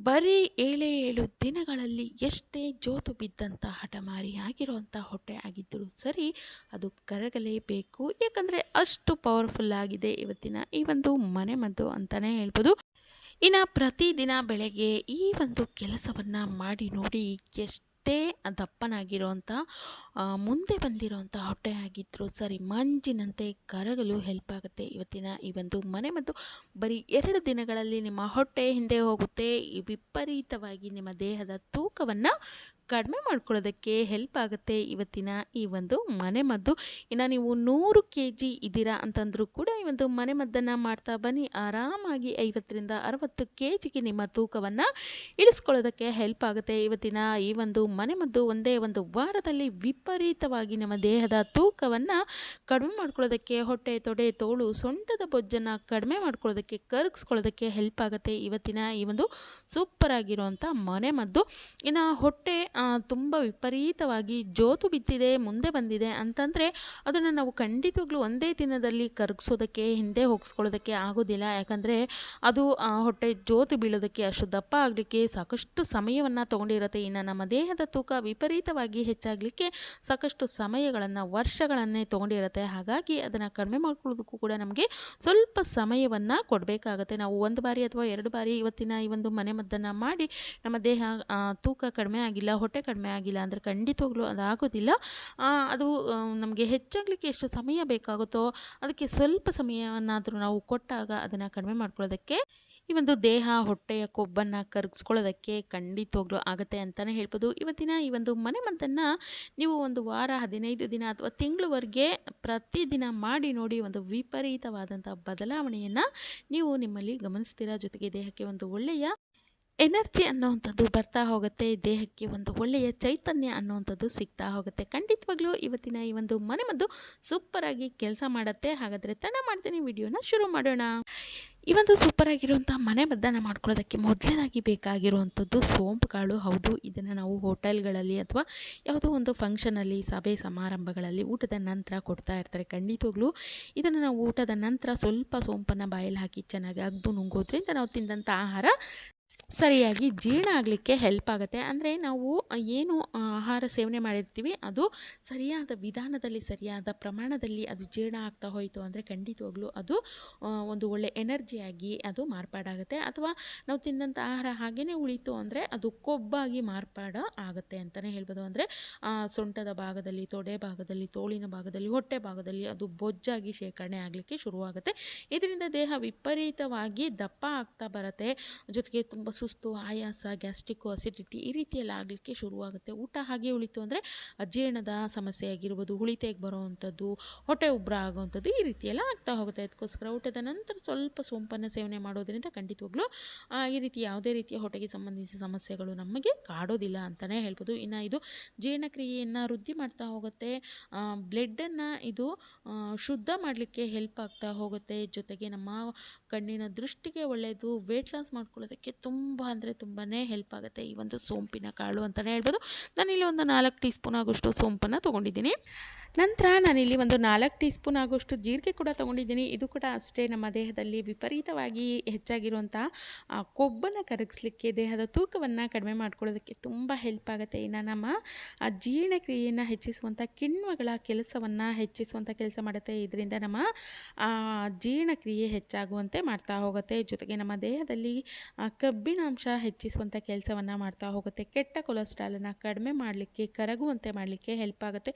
ಬರೀ ಏಳೇ ಏಳು ದಿನಗಳಲ್ಲಿ ಎಷ್ಟೇ ಜೋತು ಬಿದ್ದಂಥ ಹಠಮಾರಿಯಾಗಿರುವಂಥ ಹೊಟ್ಟೆ ಆಗಿದ್ದರೂ ಸರಿ ಅದು ಕರಗಲೇಬೇಕು. ಯಾಕಂದರೆ ಅಷ್ಟು ಪವರ್ಫುಲ್ ಆಗಿದೆ ಇವತ್ತಿನ ಈ ಒಂದು ಮನೆಮದ್ದು ಅಂತಲೇ ಹೇಳ್ಬೋದು. ಇನ್ನು ಪ್ರತಿದಿನ ಬೆಳಗ್ಗೆ ಈ ಒಂದು ಕೆಲಸವನ್ನು ಮಾಡಿ ನೋಡಿ ಎಷ್ಟೇ ದಪ್ಪನಾಗಿರೋಂಥ ದಪ್ಪನಾಗಿರೋವಂಥ ಮುಂದೆ ಬಂದಿರೋಂಥ ಹೊಟ್ಟೆ ಆಗಿದ್ದರೂ ಸರಿ ಮಂಜಿನಂತೆ ಕರಗಲು ಹೆಲ್ಪ್ ಆಗುತ್ತೆ. ಇವತ್ತಿನ ಈ ಒಂದು ಮನೆ ಮತ್ತು ಬರೀ ಎರಡು ದಿನಗಳಲ್ಲಿ ನಿಮ್ಮ ಹೊಟ್ಟೆ ಹಿಂದೆ ಹೋಗುತ್ತೆ. ವಿಪರೀತವಾಗಿ ನಿಮ್ಮ ದೇಹದ ತೂಕವನ್ನು ಕಡಿಮೆ ಮಾಡ್ಕೊಳ್ಳೋದಕ್ಕೆ ಹೆಲ್ಪ್ ಆಗುತ್ತೆ ಇವತ್ತಿನ ಈ ಒಂದು ಮನೆಮದ್ದು ಇನ್ನು ನೀವು ನೂರು ಕೆ ಜಿ ಇದ್ದೀರಾ ಅಂತಂದರೂ ಕೂಡ ಈ ಒಂದು ಮನೆಮದ್ದನ್ನು ಮಾಡ್ತಾ ಬನ್ನಿ. ಆರಾಮಾಗಿ ಐವತ್ತರಿಂದ ಅರವತ್ತು ಕೆ ಜಿಗೆ ನಿಮ್ಮ ತೂಕವನ್ನು ಇಳಿಸ್ಕೊಳ್ಳೋದಕ್ಕೆ ಹೆಲ್ಪ್ ಆಗುತ್ತೆ. ಇವತ್ತಿನ ಈ ಒಂದು ಮನೆಮದ್ದು ಒಂದೇ ಒಂದು ವಾರದಲ್ಲಿ ವಿಪರೀತವಾಗಿ ನಮ್ಮ ದೇಹದ ತೂಕವನ್ನು ಕಡಿಮೆ ಮಾಡ್ಕೊಳ್ಳೋದಕ್ಕೆ, ಹೊಟ್ಟೆ ತೊಡೆ ತೋಳು ಸೊಂಟದ ಬೊಜ್ಜನ್ನು ಕಡಿಮೆ ಮಾಡ್ಕೊಳ್ಳೋದಕ್ಕೆ, ಕರಗಿಸ್ಕೊಳ್ಳೋದಕ್ಕೆ ಹೆಲ್ಪ್ ಆಗುತ್ತೆ. ಇವತ್ತಿನ ಈ ಒಂದು ಸೂಪರ್ ಆಗಿರುವಂಥ ಮನೆಮದ್ದು ಇನ್ನು ಹೊಟ್ಟೆ ತುಂಬ ವಿಪರೀತವಾಗಿ ಜೋತು ಬಿದ್ದಿದೆ, ಮುಂದೆ ಬಂದಿದೆ ಅಂತಂದರೆ ಅದನ್ನು ನಾವು ಖಂಡಿತವಾಗ್ಲೂ ಒಂದೇ ದಿನದಲ್ಲಿ ಕರಗಿಸೋದಕ್ಕೆ, ಹಿಂದೆ ಹೋಗಿಸ್ಕೊಳ್ಳೋದಕ್ಕೆ ಆಗೋದಿಲ್ಲ. ಯಾಕಂದರೆ ಅದು ಹೊಟ್ಟೆ ಜೋತು ಬೀಳೋದಕ್ಕೆ ಅಷ್ಟು ದಪ್ಪ ಆಗಲಿಕ್ಕೆ ಸಾಕಷ್ಟು ಸಮಯವನ್ನು ತೊಗೊಂಡಿರುತ್ತೆ. ಇನ್ನು ನಮ್ಮ ದೇಹದ ತೂಕ ವಿಪರೀತವಾಗಿ ಹೆಚ್ಚಾಗಲಿಕ್ಕೆ ಸಾಕಷ್ಟು ಸಮಯಗಳನ್ನು, ವರ್ಷಗಳನ್ನೇ ತೊಗೊಂಡಿರುತ್ತೆ. ಹಾಗಾಗಿ ಅದನ್ನು ಕಡಿಮೆ ಮಾಡ್ಕೊಳ್ಳೋದಕ್ಕೂ ಕೂಡ ನಮಗೆ ಸ್ವಲ್ಪ ಸಮಯವನ್ನು ಕೊಡಬೇಕಾಗತ್ತೆ. ನಾವು ಒಂದು ಬಾರಿ ಅಥವಾ ಎರಡು ಬಾರಿ ಇವತ್ತಿನ ಈ ಒಂದು ಮನೆಮದ್ದನ್ನು ಮಾಡಿ ನಮ್ಮ ದೇಹ ತೂಕ ಕಡಿಮೆ ಆಗಿಲ್ಲ ಕಡಿಮೆ ಆಗಿಲ್ಲ ಅಂದರೆ ಖಂಡಿತವಾಗ್ಲೂ ಅದಾಗೋದಿಲ್ಲ. ಅದು ನಮಗೆ ಹೆಚ್ಚಾಗಲಿಕ್ಕೆ ಎಷ್ಟು ಸಮಯ ಬೇಕಾಗುತ್ತೋ ಅದಕ್ಕೆ ಸ್ವಲ್ಪ ಸಮಯವನ್ನಾದರೂ ನಾವು ಕೊಟ್ಟಾಗ ಅದನ್ನು ಕಡಿಮೆ ಮಾಡ್ಕೊಳ್ಳೋದಕ್ಕೆ ಈ ಒಂದು ದೇಹ, ಹೊಟ್ಟೆಯ ಕೊಬ್ಬನ್ನು ಕರಗಿಸ್ಕೊಳ್ಳೋದಕ್ಕೆ ಖಂಡಿತವಾಗ್ಲೂ ಆಗುತ್ತೆ ಅಂತಲೇ ಹೇಳ್ಬೋದು. ಇವತ್ತಿನ ಈ ಒಂದು ಮನೆಮದ್ದನ್ನು ನೀವು ಒಂದು ವಾರ, ಹದಿನೈದು ದಿನ ಅಥವಾ ತಿಂಗಳವರೆಗೆ ಪ್ರತಿದಿನ ಮಾಡಿ ನೋಡಿ ಒಂದು ವಿಪರೀತವಾದಂಥ ಬದಲಾವಣೆಯನ್ನು ನೀವು ನಿಮ್ಮಲ್ಲಿ ಗಮನಿಸ್ತೀರಾ. ಜೊತೆಗೆ ದೇಹಕ್ಕೆ ಒಂದು ಒಳ್ಳೆಯ ಎನರ್ಜಿ ಅನ್ನೋವಂಥದ್ದು ಬರ್ತಾ ಹೋಗುತ್ತೆ, ದೇಹಕ್ಕೆ ಒಂದು ಒಳ್ಳೆಯ ಚೈತನ್ಯ ಅನ್ನೋವಂಥದ್ದು ಸಿಗ್ತಾ ಹೋಗುತ್ತೆ. ಖಂಡಿತವಾಗ್ಲೂ ಇವತ್ತಿನ ಈ ಒಂದು ಮನೆಮದ್ದು ಸೂಪರಾಗಿ ಕೆಲಸ ಮಾಡುತ್ತೆ. ಹಾಗಾದರೆ ತಡ ಮಾಡ್ತೀನಿ, ವಿಡಿಯೋನ ಶುರು ಮಾಡೋಣ. ಈ ಒಂದು ಸೂಪರ್ ಆಗಿರುವಂಥ ಮನೆ ಮದ್ದನ್ನು ಮಾಡ್ಕೊಳ್ಳೋದಕ್ಕೆ ಮೊದಲನೇದಾಗಿ ಬೇಕಾಗಿರುವಂಥದ್ದು ಸೋಂಪು ಕಾಳು ಹೌದು, ಇದನ್ನು ನಾವು ಹೋಟೆಲ್ಗಳಲ್ಲಿ ಅಥವಾ ಯಾವುದೋ ಒಂದು ಫಂಕ್ಷನಲ್ಲಿ ಸಭೆ ಸಮಾರಂಭಗಳಲ್ಲಿ ಊಟದ ನಂತರ ಕೊಡ್ತಾ ಇರ್ತಾರೆ. ಖಂಡಿತವಾಗ್ಲೂ ಇದನ್ನು ನಾವು ಊಟದ ನಂತರ ಸ್ವಲ್ಪ ಸೋಂಪನ್ನು ಬಾಯಲ್ಲಿ ಹಾಕಿ ಚೆನ್ನಾಗಿ ಅಗ್ದು ನುಂಗೋದ್ರಿಂದ ನಾವು ತಿಂದಂಥ ಆಹಾರ ಸರಿಯಾಗಿ ಜೀರ್ಣ ಆಗಲಿಕ್ಕೆ ಹೆಲ್ಪ್ ಆಗುತ್ತೆ. ಅಂದರೆ ನಾವು ಏನು ಆಹಾರ ಸೇವನೆ ಮಾಡಿರ್ತೀವಿ, ಅದು ಸರಿಯಾದ ವಿಧಾನದಲ್ಲಿ, ಸರಿಯಾದ ಪ್ರಮಾಣದಲ್ಲಿ ಅದು ಜೀರ್ಣ ಆಗ್ತಾ ಹೋಯಿತು ಅಂದರೆ ಖಂಡಿತವಾಗ್ಲೂ ಅದು ಒಂದು ಒಳ್ಳೆ ಎನರ್ಜಿಯಾಗಿ ಅದು ಮಾರ್ಪಾಡಾಗುತ್ತೆ. ಅಥವಾ ನಾವು ತಿಂದಂಥ ಆಹಾರ ಹಾಗೇ ಉಳಿತು ಅಂದರೆ ಅದು ಕೊಬ್ಬಾಗಿ ಮಾರ್ಪಾಡ ಆಗುತ್ತೆ ಅಂತಲೇ ಹೇಳ್ಬೋದು. ಅಂದರೆ ಸೊಂಟದ ಭಾಗದಲ್ಲಿ, ತೊಡೆ ಭಾಗದಲ್ಲಿ, ತೋಳಿನ ಭಾಗದಲ್ಲಿ, ಹೊಟ್ಟೆ ಭಾಗದಲ್ಲಿ ಅದು ಬೊಜ್ಜಾಗಿ ಶೇಖರಣೆ ಆಗಲಿಕ್ಕೆ ಶುರುವಾಗುತ್ತೆ. ಇದರಿಂದ ದೇಹ ವಿಪರೀತವಾಗಿ ದಪ್ಪ ಆಗ್ತಾ ಬರುತ್ತೆ. ಜೊತೆಗೆ ತುಂಬ ಸುಸ್ತು, ಆಯಾಸ, ಗ್ಯಾಸ್ಟ್ರಿಕ್ ಅಸಿಡಿಟಿ ಈ ರೀತಿಯೆಲ್ಲ ಆಗಲಿಕ್ಕೆ ಶುರುವಾಗುತ್ತೆ. ಊಟ ಹಾಗೆ ಉಳಿತು ಅಂದರೆ ಅಜೀರ್ಣದ ಸಮಸ್ಯೆ ಆಗಿರ್ಬೋದು ಉಳಿತೆಗೆ ಬರೋವಂಥದ್ದು, ಹೊಟ್ಟೆ ಉಬ್ಬರ ಆಗೋವಂಥದ್ದು ಈ ರೀತಿಯೆಲ್ಲ ಆಗ್ತಾ ಹೋಗುತ್ತೆ. ಅದಕ್ಕೋಸ್ಕರ ಊಟದ ನಂತರ ಸ್ವಲ್ಪ ಸೋಂಪನ್ನು ಸೇವನೆ ಮಾಡೋದರಿಂದ ಖಂಡಿತವಾಗ್ಲೂ ಈ ರೀತಿ ಯಾವುದೇ ರೀತಿಯ ಹೊಟ್ಟೆಗೆ ಸಂಬಂಧಿಸಿದ ಸಮಸ್ಯೆಗಳು ನಮಗೆ ಕಾಡೋದಿಲ್ಲ ಅಂತಲೇ ಹೇಳ್ಬೋದು. ಇನ್ನು ಇದು ಜೀರ್ಣಕ್ರಿಯೆಯನ್ನು ವೃದ್ಧಿ ಮಾಡ್ತಾ ಹೋಗುತ್ತೆ. ಬ್ಲಡ್ಡನ್ನು ಇದು ಶುದ್ಧ ಮಾಡಲಿಕ್ಕೆ ಹೆಲ್ಪ್ ಆಗ್ತಾ ಹೋಗುತ್ತೆ. ಜೊತೆಗೆ ನಮ್ಮ ಕಣ್ಣಿನ ದೃಷ್ಟಿಗೆ ಒಳ್ಳೆಯದು ವೇಟ್ ಲಾಸ್ ಮಾಡ್ಕೊಳ್ಳೋದಕ್ಕೆ ತುಂಬ ಅಂದರೆ ತುಂಬಾ ಹೆಲ್ಪ್ ಆಗುತ್ತೆ ಈ ಒಂದು ಸೋಂಪಿನ ಕಾಳು ಅಂತಲೇ ಹೇಳ್ಬೋದು. ನಾನಿಲ್ಲಿ ಒಂದು ನಾಲ್ಕು ಟೀ ಸ್ಪೂನ್ ಆಗೋಷ್ಟು ಸೋಂಪನ್ನು ತೊಗೊಂಡಿದ್ದೀನಿ. ನಂತರ ನಾನಿಲ್ಲಿ ಒಂದು ನಾಲ್ಕು ಟೀ ಸ್ಪೂನ್ ಆಗೋಷ್ಟು ಜೀರಿಗೆ ಕೂಡ ತೊಗೊಂಡಿದ್ದೀನಿ. ಇದು ಕೂಡ ಅಷ್ಟೇ ನಮ್ಮ ದೇಹದಲ್ಲಿ ವಿಪರೀತವಾಗಿ ಹೆಚ್ಚಾಗಿರುವಂಥ ಕೊಬ್ಬನ್ನು ಕರಗಿಸ್ಲಿಕ್ಕೆ ದೇಹದ ತೂಕವನ್ನು ಕಡಿಮೆ ಮಾಡ್ಕೊಳ್ಳೋದಕ್ಕೆ ತುಂಬ ಹೆಲ್ಪ್ ಆಗುತ್ತೆ. ಇನ್ನು ನಮ್ಮ ಜೀರ್ಣಕ್ರಿಯೆಯನ್ನು ಹೆಚ್ಚಿಸುವಂಥ ಕಿಣ್ವಗಳ ಕೆಲಸವನ್ನು ಹೆಚ್ಚಿಸುವಂಥ ಕೆಲಸ ಮಾಡುತ್ತೆ. ಇದರಿಂದ ನಮ್ಮ ಜೀರ್ಣಕ್ರಿಯೆ ಹೆಚ್ಚಾಗುವಂತೆ ಮಾಡ್ತಾ ಹೋಗುತ್ತೆ. ಜೊತೆಗೆ ನಮ್ಮ ದೇಹದಲ್ಲಿ ಆ, ಕಬ್ಬಿಣಾಂಶ ಹೆಚ್ಚಿಸುವಂಥ ಕೆಲಸವನ್ನು ಮಾಡ್ತಾ ಹೋಗುತ್ತೆ. ಕೆಟ್ಟ ಕೊಲೆಸ್ಟ್ರಾಲನ್ನು ಕಡಿಮೆ ಮಾಡಲಿಕ್ಕೆ, ಕರಗುವಂತೆ ಮಾಡಲಿಕ್ಕೆ ಹೆಲ್ಪ್ ಆಗುತ್ತೆ.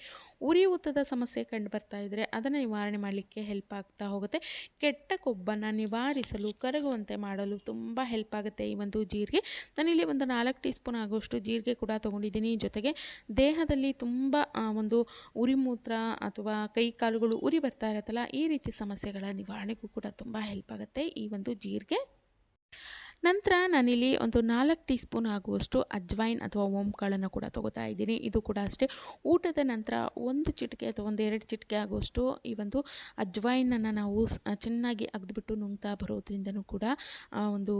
ಉರಿಯೂತದ ಸಮಸ್ಯೆ ಕಂಡು ಬರ್ತಾ ಇದ್ದರೆ ಅದನ್ನು ನಿವಾರಣೆ ಮಾಡಲಿಕ್ಕೆ ಹೆಲ್ಪ್ ಆಗ್ತಾ ಹೋಗುತ್ತೆ. ಕೆಟ್ಟ ಕೊಬ್ಬನ್ನು ನಿವಾರಿಸಲು, ಕರಗುವಂತೆ ಮಾಡಲು ತುಂಬ ಹೆಲ್ಪ್ ಆಗುತ್ತೆ ಈ ಒಂದು ಜೀರಿಗೆ. ನಾನಿಲ್ಲಿ ಒಂದು ನಾಲ್ಕು ಟೀ ಸ್ಪೂನ್ ಆಗುವಷ್ಟು ಜೀರಿಗೆ ಕೂಡ ತೊಗೊಂಡಿದ್ದೀನಿ. ಜೊತೆಗೆ ದೇಹದಲ್ಲಿ ತುಂಬ ಒಂದು ಉರಿ ಮೂತ್ರ ಅಥವಾ ಕೈ ಕಾಲುಗಳು ಉರಿ ಬರ್ತಾ ಇರುತ್ತಲ್ಲ, ಈ ರೀತಿ ಸಮಸ್ಯೆಗಳ ನಿವಾರಣೆಗೂ ಕೂಡ ತುಂಬ ಹೆಲ್ಪ್ ಆಗುತ್ತೆ ಈ ಒಂದು ಜೀರಿಗೆ. ನಂತರ ನಾನಿಲ್ಲಿ ಒಂದು ನಾಲ್ಕು ಟೀ ಸ್ಪೂನ್ ಆಗುವಷ್ಟು ಅಜ್ವೈನ್ ಅಥವಾ ಓಂಕಾಳನ್ನು ಕೂಡ ತೊಗೋತಾ ಇದ್ದೀನಿ. ಇದು ಕೂಡ ಅಷ್ಟೇ. ಊಟದ ನಂತರ ಒಂದು ಚಿಟಿಕೆ ಅಥವಾ ಒಂದು ಎರಡು ಚಿಟಿಕೆ ಆಗುವಷ್ಟು ಈ ಒಂದು ಅಜ್ವೈನನ್ನು ನಾವು ಚೆನ್ನಾಗಿ ಅಗ್ದುಬಿಟ್ಟು ನುಂಗ್ತಾ ಬರೋದ್ರಿಂದನೂ ಕೂಡ ಒಂದು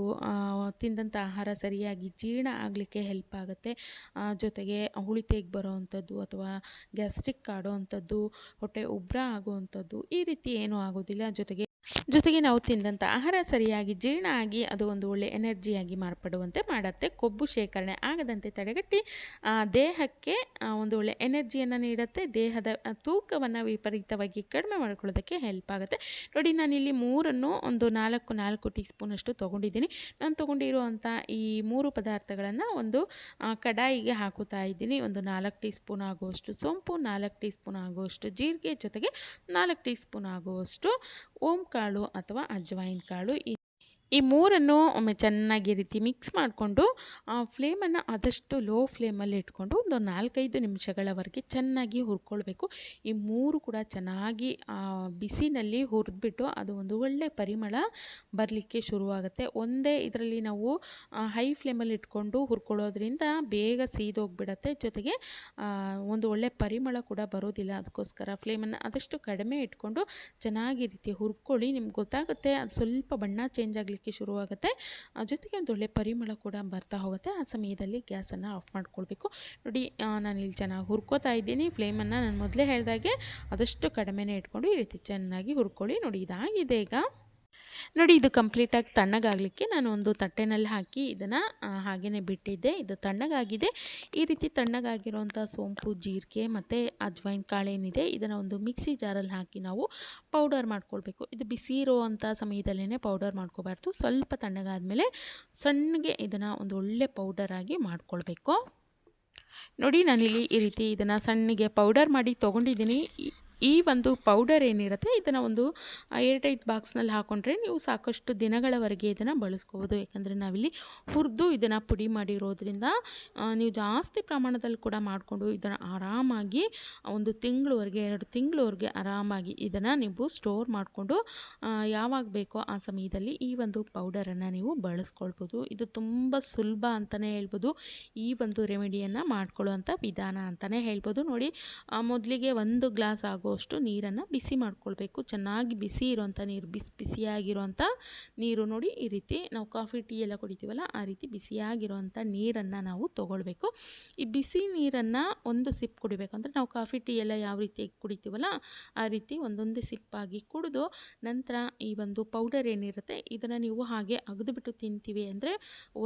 ತಿಂದಂಥ ಆಹಾರ ಸರಿಯಾಗಿ ಜೀರ್ಣ ಆಗಲಿಕ್ಕೆ ಹೆಲ್ಪ್ ಆಗುತ್ತೆ. ಜೊತೆಗೆ ಹುಳಿತೆಗೆ ಬರೋವಂಥದ್ದು ಅಥವಾ ಗ್ಯಾಸ್ಟ್ರಿಕ್ ಕಾಡೋವಂಥದ್ದು ಹೊಟ್ಟೆ ಉಬ್ಬರ ಆಗುವಂಥದ್ದು ಈ ರೀತಿ ಏನೂ ಆಗೋದಿಲ್ಲ. ಜೊತೆಗೆ ಜೊತೆಗೆ ನಾವು ತಿಂದಂಥ ಆಹಾರ ಸರಿಯಾಗಿ ಜೀರ್ಣ ಆಗಿ ಅದು ಒಂದು ಒಳ್ಳೆ ಎನರ್ಜಿಯಾಗಿ ಮಾರ್ಪಡುವಂತೆ ಮಾಡುತ್ತೆ. ಕೊಬ್ಬು ಶೇಖರಣೆ ಆಗದಂತೆ ತಡೆಗಟ್ಟಿ ದೇಹಕ್ಕೆ ಒಂದು ಒಳ್ಳೆ ಎನರ್ಜಿಯನ್ನು ನೀಡುತ್ತೆ. ದೇಹದ ತೂಕವನ್ನು ವಿಪರೀತವಾಗಿ ಕಡಿಮೆ ಮಾಡ್ಕೊಳ್ಳೋದಕ್ಕೆ ಹೆಲ್ಪ್ ಆಗುತ್ತೆ. ನೋಡಿ ನಾನಿಲ್ಲಿ ಮೂರನ್ನು ಒಂದು ನಾಲ್ಕು ನಾಲ್ಕು ಟೀ ಸ್ಪೂನಷ್ಟು ತೊಗೊಂಡಿದ್ದೀನಿ. ನಾನು ತೊಗೊಂಡಿರುವಂಥ ಈ ಮೂರು ಪದಾರ್ಥಗಳನ್ನು ಒಂದು ಕಡಾಯಿಗೆ ಹಾಕುತ್ತಾ ಇದ್ದೀನಿ. ಒಂದು ನಾಲ್ಕು ಟೀ ಸ್ಪೂನ್ ಆಗುವಷ್ಟು ಸೋಂಪು, ನಾಲ್ಕು ಟೀ ಸ್ಪೂನ್ ಆಗುವಷ್ಟು ಜೀರಿಗೆ, ಜೊತೆಗೆ ನಾಲ್ಕು ಟೀ ಸ್ಪೂನ್ ಆಗುವಷ್ಟು ಓಂ ಕಾಳು ಅಥವಾ ಅಜ್ವೈನ್ ಕಾಳು ಈ ಮೂರನ್ನು ಒಮ್ಮೆ ಚೆನ್ನಾಗಿ ರೀತಿ ಮಿಕ್ಸ್ ಮಾಡಿಕೊಂಡು ಫ್ಲೇಮನ್ನು ಆದಷ್ಟು ಲೋ ಫ್ಲೇಮಲ್ಲಿ ಇಟ್ಕೊಂಡು ಒಂದು ನಾಲ್ಕೈದು ನಿಮಿಷಗಳವರೆಗೆ ಚೆನ್ನಾಗಿ ಹುರ್ಕೊಳ್ಬೇಕು. ಈ ಮೂರು ಕೂಡ ಚೆನ್ನಾಗಿ ಆ, ಬಿಸಿನಲ್ಲಿ ಹುರಿದ್ಬಿಟ್ಟು ಅದು ಒಂದು ಒಳ್ಳೆ ಪರಿಮಳ ಬರಲಿಕ್ಕೆ ಶುರುವಾಗುತ್ತೆ. ಒಂದೇ ಇದರಲ್ಲಿ ನಾವು ಹೈ ಫ್ಲೇಮಲ್ಲಿ ಇಟ್ಕೊಂಡು ಹುರ್ಕೊಳ್ಳೋದ್ರಿಂದ ಬೇಗ ಸೀದೋಗ್ಬಿಡತ್ತೆ. ಜೊತೆಗೆ ಒಂದು ಒಳ್ಳೆ ಪರಿಮಳ ಕೂಡ ಬರೋದಿಲ್ಲ. ಅದಕ್ಕೋಸ್ಕರ ಫ್ಲೇಮನ್ನು ಆದಷ್ಟು ಕಡಿಮೆ ಇಟ್ಕೊಂಡು ಚೆನ್ನಾಗಿ ರೀತಿ ಹುರ್ಕೊಳ್ಳಿ. ನಿಮ್ಗೆ ಗೊತ್ತಾಗುತ್ತೆ ಅದು ಸ್ವಲ್ಪ ಬಣ್ಣ ಚೇಂಜ್ ಆಗಲಿಕ್ಕೆ ಶುರುವಾಗುತ್ತೆ. ಜೊತೆಗೆ ಒಂದು ಒಳ್ಳೆ ಪರಿಮಳ ಕೂಡ ಬರ್ತಾ ಹೋಗುತ್ತೆ. ಆ ಸಮಯದಲ್ಲಿ ಗ್ಯಾಸನ್ನು ಆಫ್ ಮಾಡ್ಕೊಳ್ಬೇಕು. ನೋಡಿ ನಾನು ಇಲ್ಲಿ ಚೆನ್ನಾಗಿ ಹುರ್ಕೋತಾ ಇದ್ದೀನಿ. ಫ್ಲೇಮನ್ನು ನಾನು ಮೊದಲೇ ಹೇಳಿದಾಗೆ ಆದಷ್ಟು ಕಡಿಮೆನೇ ಇಟ್ಕೊಂಡು ಈ ರೀತಿ ಚೆನ್ನಾಗಿ ಹುರ್ಕೊಳ್ಳಿ. ನೋಡಿ, ಇದಾಗಿದೆ ಈಗ. ನೋಡಿ, ಇದು ಕಂಪ್ಲೀಟಾಗಿ ತಣ್ಣಗಾಗಲಿಕ್ಕೆ ನಾನು ಒಂದು ತಟ್ಟೆನಲ್ಲಿ ಹಾಕಿ ಇದನ್ನು ಹಾಗೆಯೇ ಬಿಟ್ಟಿದ್ದೆ. ಇದು ತಣ್ಣಗಾಗಿದೆ. ಈ ರೀತಿ ತಣ್ಣಗಾಗಿರುವಂಥ ಸೋಂಪು, ಜೀರಿಗೆ ಮತ್ತು ಅಜ್ವೈನ್ ಕಾಳೇನಿದೆ ಇದನ್ನು ಒಂದು ಮಿಕ್ಸಿ ಜಾರಲ್ಲಿ ಹಾಕಿ ನಾವು ಪೌಡರ್ ಮಾಡ್ಕೊಳ್ಬೇಕು. ಇದು ಬಿಸಿ ಇರುವಂಥ ಸಮಯದಲ್ಲೇ ಪೌಡರ್ ಮಾಡ್ಕೋಬಾರ್ದು. ಸ್ವಲ್ಪ ತಣ್ಣಗಾದಮೇಲೆ ಸಣ್ಣಗೆ ಇದನ್ನು ಒಂದು ಒಳ್ಳೆ ಪೌಡರಾಗಿ ಮಾಡ್ಕೊಳ್ಬೇಕು. ನೋಡಿ, ನಾನಿಲ್ಲಿ ಈ ರೀತಿ ಇದನ್ನು ಸಣ್ಣಗೆ ಪೌಡರ್ ಮಾಡಿ ತೊಗೊಂಡಿದ್ದೀನಿ. ಈ- ಒಂದು ಪೌಡರ್ ಏನಿರುತ್ತೆ, ಇದನ್ನು ಒಂದು ಏರ್ಟೈಟ್ ಬಾಕ್ಸ್ನಲ್ಲಿ ಹಾಕ್ಕೊಂಡ್ರೆ ನೀವು ಸಾಕಷ್ಟು ದಿನಗಳವರೆಗೆ ಇದನ್ನು ಬಳಸ್ಕೋಬೋದು. ಯಾಕಂದರೆ ನಾವಿಲ್ಲಿ ಹುರಿದು ಇದನ್ನು ಪುಡಿ ಮಾಡಿರೋದ್ರಿಂದ ನೀವು ಜಾಸ್ತಿ ಪ್ರಮಾಣದಲ್ಲಿ ಕೂಡ ಮಾಡಿಕೊಂಡು ಇದನ್ನು ಆರಾಮಾಗಿ ಒಂದು ತಿಂಗಳವರೆಗೆ, ಎರಡು ತಿಂಗಳವರೆಗೆ ಆರಾಮಾಗಿ ಇದನ್ನು ನೀವು ಸ್ಟೋರ್ ಮಾಡಿಕೊಂಡು ಯಾವಾಗ ಬೇಕೋ ಆ ಸಮಯದಲ್ಲಿ ಈ ಒಂದು ಪೌಡರನ್ನು ನೀವು ಬಳಸ್ಕೊಳ್ಬೋದು. ಇದು ತುಂಬ ಸುಲಭ ಅಂತಲೇ ಹೇಳ್ಬೋದು. ಈ ಒಂದು ರೆಮಿಡಿಯನ್ನು ಮಾಡ್ಕೊಳ್ಳುವಂಥ ವಿಧಾನ ಅಂತಲೇ ಹೇಳ್ಬೋದು. ನೋಡಿ ಮೊದಲಿಗೆ ಒಂದು ಗ್ಲಾಸ್ ಆಗುವಷ್ಟು ನೀರನ್ನು ಬಿಸಿ ಮಾಡ್ಕೊಳ್ಬೇಕು. ಚೆನ್ನಾಗಿ ಬಿಸಿ ಇರೋಂಥ ನೀರು, ಬಿಸಿ ಬಿಸಿಯಾಗಿರೋಂಥ ನೀರು ನೋಡಿ ಈ ರೀತಿ ನಾವು ಕಾಫಿ, ಟೀ ಎಲ್ಲ ಕುಡಿತೀವಲ್ಲ ಆ ರೀತಿ ಬಿಸಿಯಾಗಿರೋವಂಥ ನೀರನ್ನು ನಾವು ತೊಗೊಳ್ಬೇಕು. ಈ ಬಿಸಿ ನೀರನ್ನು ಒಂದು ಸಿಪ್ ಕುಡಿಬೇಕು. ಅಂದರೆ ನಾವು ಕಾಫಿ, ಟೀ ಎಲ್ಲ ಯಾವ ರೀತಿ ಕುಡಿತೀವಲ್ಲ ಆ ರೀತಿ ಒಂದೊಂದೇ ಸಿಪ್ಪಾಗಿ ಕುಡಿದು ನಂತರ ಈ ಒಂದು ಪೌಡರ್ ಏನಿರುತ್ತೆ ಇದನ್ನು ನೀವು ಹಾಗೆ ಅಗದುಬಿಟ್ಟು ತಿಂತೀವಿ ಅಂದರೆ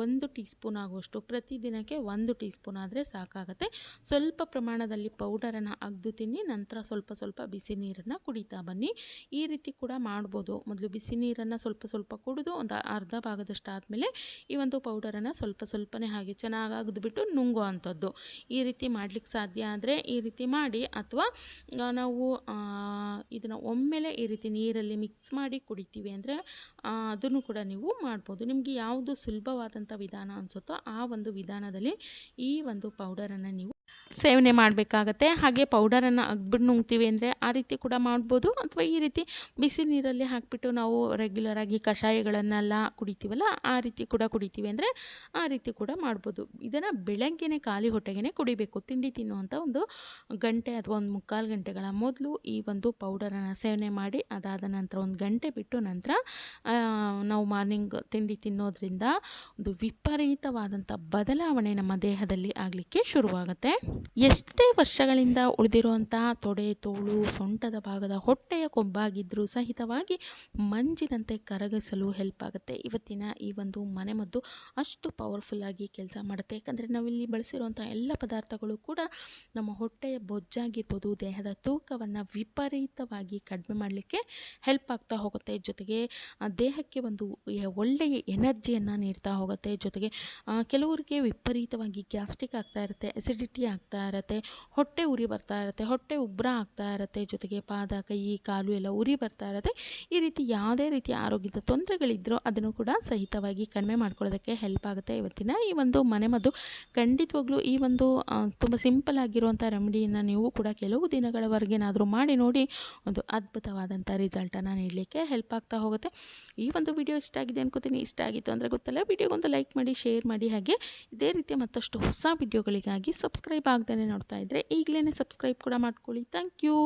ಒಂದು ಟೀ ಸ್ಪೂನ್ ಆಗುವಷ್ಟು ಪ್ರತಿದಿನಕ್ಕೆ ಒಂದು ಟೀ ಸ್ಪೂನ್ ಆದರೆ ಸಾಕಾಗುತ್ತೆ. ಸ್ವಲ್ಪ ಪ್ರಮಾಣದಲ್ಲಿ ಪೌಡರನ್ನು ಅಗ್ದು ತಿನ್ನಿ, ನಂತರ ಸ್ವಲ್ಪ ಸ್ವಲ್ಪ ಬಿಸಿ ನೀರನ್ನು ಕುಡಿತಾ ಬನ್ನಿ. ಈ ರೀತಿ ಕೂಡ ಮಾಡ್ಬೋದು. ಮೊದಲು ಬಿಸಿ ನೀರನ್ನು ಸ್ವಲ್ಪ ಸ್ವಲ್ಪ ಕುಡಿದು ಒಂದು ಅರ್ಧ ಭಾಗದಷ್ಟು ಆದಮೇಲೆ ಈ ಒಂದು ಪೌಡರನ್ನು ಸ್ವಲ್ಪ ಸ್ವಲ್ಪನೇ ಹಾಗೆ ಚೆನ್ನಾಗಿ ಅಗದ್ಬಿಟ್ಟು ನುಂಗೋ ಅಂಥದ್ದು. ಈ ರೀತಿ ಮಾಡಲಿಕ್ಕೆ ಸಾಧ್ಯ ಆದರೆ ಈ ರೀತಿ ಮಾಡಿ ಅಥವಾ ನಾವು ಇದನ್ನು ಒಮ್ಮೆಲೆ ಈ ರೀತಿ ನೀರಲ್ಲಿ ಮಿಕ್ಸ್ ಮಾಡಿ ಕುಡಿತೀವಿ ಅಂದರೆ ಅದನ್ನು ಕೂಡ ನೀವು ಮಾಡ್ಬೋದು. ನಿಮಗೆ ಯಾವುದು ಸುಲಭವಾದಂಥ ವಿಧಾನ ಅನಿಸುತ್ತೋ ಆ ಒಂದು ವಿಧಾನದಲ್ಲಿ ಈ ಒಂದು ಪೌಡರನ್ನು ನೀವು ಸೇವನೆ ಮಾಡಬೇಕಾಗತ್ತೆ. ಹಾಗೆ ಪೌಡರನ್ನು ಅಗ್ಬಿಟ್ಟು ನುಂಗ್ತೀವಿ ಅಂದರೆ ಆ ರೀತಿ ಕೂಡ ಮಾಡ್ಬೋದು. ಅಥವಾ ಈ ರೀತಿ ಬಿಸಿ ನೀರಲ್ಲಿ ಹಾಕಿಬಿಟ್ಟು ನಾವು ರೆಗ್ಯುಲರಾಗಿ ಕಷಾಯಗಳನ್ನೆಲ್ಲ ಕುಡಿತೀವಲ್ಲ, ಆ ರೀತಿ ಕೂಡ ಕುಡಿತೀವಿ ಅಂದರೆ ಆ ರೀತಿ ಕೂಡ ಮಾಡ್ಬೋದು. ಇದನ್ನು ಬೆಳಗ್ಗೆನೆ ಖಾಲಿ ಹೊಟ್ಟೆಗೆ ಕುಡಿಬೇಕು. ತಿಂಡಿ ತಿನ್ನುವಂಥ ಒಂದು ಗಂಟೆ ಅಥವಾ ಒಂದು ಮುಕ್ಕಾಲು ಗಂಟೆಗಳ ಮೊದಲು ಈ ಒಂದು ಪೌಡರನ್ನು ಸೇವನೆ ಮಾಡಿ, ಅದಾದ ನಂತರ ಒಂದು ಗಂಟೆ ಬಿಟ್ಟು ನಂತರ ನಾವು ಮಾರ್ನಿಂಗ್ ತಿಂಡಿ ತಿನ್ನೋದ್ರಿಂದ ಒಂದು ವಿಪರೀತವಾದಂಥ ಬದಲಾವಣೆ ನಮ್ಮ ದೇಹದಲ್ಲಿ ಆಗಲಿಕ್ಕೆ ಶುರುವಾಗುತ್ತೆ. ಎಷ್ಟೇ ವರ್ಷಗಳಿಂದ ಉಳಿದಿರುವಂತಹ ತೊಡೆ, ತೋಳು, ಸೊಂಟದ ಭಾಗದ ಹೊಟ್ಟೆಯ ಕೊಬ್ಬಾಗಿದ್ದರೂ ಸಹಿತವಾಗಿ ಮಂಜಿನಂತೆ ಕರಗಿಸಲು ಹೆಲ್ಪ್ ಆಗುತ್ತೆ. ಇವತ್ತಿನ ಈ ಒಂದು ಮನೆಮದ್ದು ಅಷ್ಟು ಪವರ್ಫುಲ್ಲಾಗಿ ಕೆಲಸ ಮಾಡುತ್ತೆ. ಯಾಕಂದರೆ ನಾವಿಲ್ಲಿ ಬಳಸಿರುವಂಥ ಎಲ್ಲ ಪದಾರ್ಥಗಳು ಕೂಡ ನಮ್ಮ ಹೊಟ್ಟೆಯ ಬೊಜ್ಜಾಗಿರ್ಬೋದು, ದೇಹದ ತೂಕವನ್ನು ವಿಪರೀತವಾಗಿ ಕಡಿಮೆ ಮಾಡಲಿಕ್ಕೆ ಹೆಲ್ಪ್ ಆಗ್ತಾ ಹೋಗುತ್ತೆ. ಜೊತೆಗೆ ದೇಹಕ್ಕೆ ಒಂದು ಒಳ್ಳೆಯ ಎನರ್ಜಿಯನ್ನು ನೀಡ್ತಾ ಹೋಗುತ್ತೆ. ಜೊತೆಗೆ ಕೆಲವರಿಗೆ ವಿಪರೀತವಾಗಿ ಗ್ಯಾಸ್ಟ್ರಿಕ್ ಆಗ್ತಾ ಇರುತ್ತೆ ಅಸಿಡಿಟಿ ಆಗ್ತಾ ಇರುತ್ತೆ, ಹೊಟ್ಟೆ ಉರಿ ಬರ್ತಾ ಇರುತ್ತೆ, ಹೊಟ್ಟೆ ಉಬ್ಬರ ಆಗ್ತಾ ಇರುತ್ತೆ, ಜೊತೆಗೆ ಪಾದ, ಕೈ, ಕಾಲು ಎಲ್ಲ ಉರಿ ಬರ್ತಾ ಇರುತ್ತೆ. ಈ ರೀತಿ ಯಾವುದೇ ರೀತಿಯ ಆರೋಗ್ಯದ ತೊಂದರೆಗಳಿದ್ದರೂ ಅದನ್ನು ಕೂಡ ಸಹಿತವಾಗಿ ಕಡಿಮೆ ಮಾಡ್ಕೊಳ್ಳೋದಕ್ಕೆ ಹೆಲ್ಪ್ ಆಗುತ್ತೆ. ಇವತ್ತಿನ ಈ ಒಂದು ಮನೆಮದ್ದು ಖಂಡಿತವಾಗ್ಲೂ ಈ ಒಂದು ತುಂಬ ಸಿಂಪಲ್ ಆಗಿರುವಂಥ ರೆಮಿಡಿಯನ್ನು ನೀವು ಕೂಡ ಕೆಲವು ದಿನಗಳವರೆಗೇನಾದರೂ ಮಾಡಿ ನೋಡಿ, ಒಂದು ಅದ್ಭುತವಾದಂಥ ರಿಸಲ್ಟನ್ನು ನೀಡಲಿಕ್ಕೆ ಹೆಲ್ಪ್ ಆಗ್ತಾ ಹೋಗುತ್ತೆ. ಈ ಒಂದು ವಿಡಿಯೋ ಇಷ್ಟ ಆಗಿದೆ ಅನ್ಕೋತೀನಿ. ಇಷ್ಟ ಆಗಿತ್ತು ಅಂದರೆ ಗೊತ್ತಲ್ಲ ವಿಡಿಯೋಗೊಂದು ಲೈಕ್ ಮಾಡಿ ಶೇರ್ ಮಾಡಿ. ಹಾಗೆ ಇದೇ ರೀತಿಯ ಮತ್ತಷ್ಟು ಹೊಸ ವಿಡಿಯೋಗಳಿಗಾಗಿ ಸಬ್ಸ್ಕ್ರೈಬ್ ಆಗ್ದೇ ನೋಡ್ತಾ ಇದ್ದರೆ ಈಗಲೇ ಸಬ್ಸ್ಕ್ರೈಬ್ ಕೂಡ ಮಾಡ್ಕೊಳ್ಳಿ. Thank you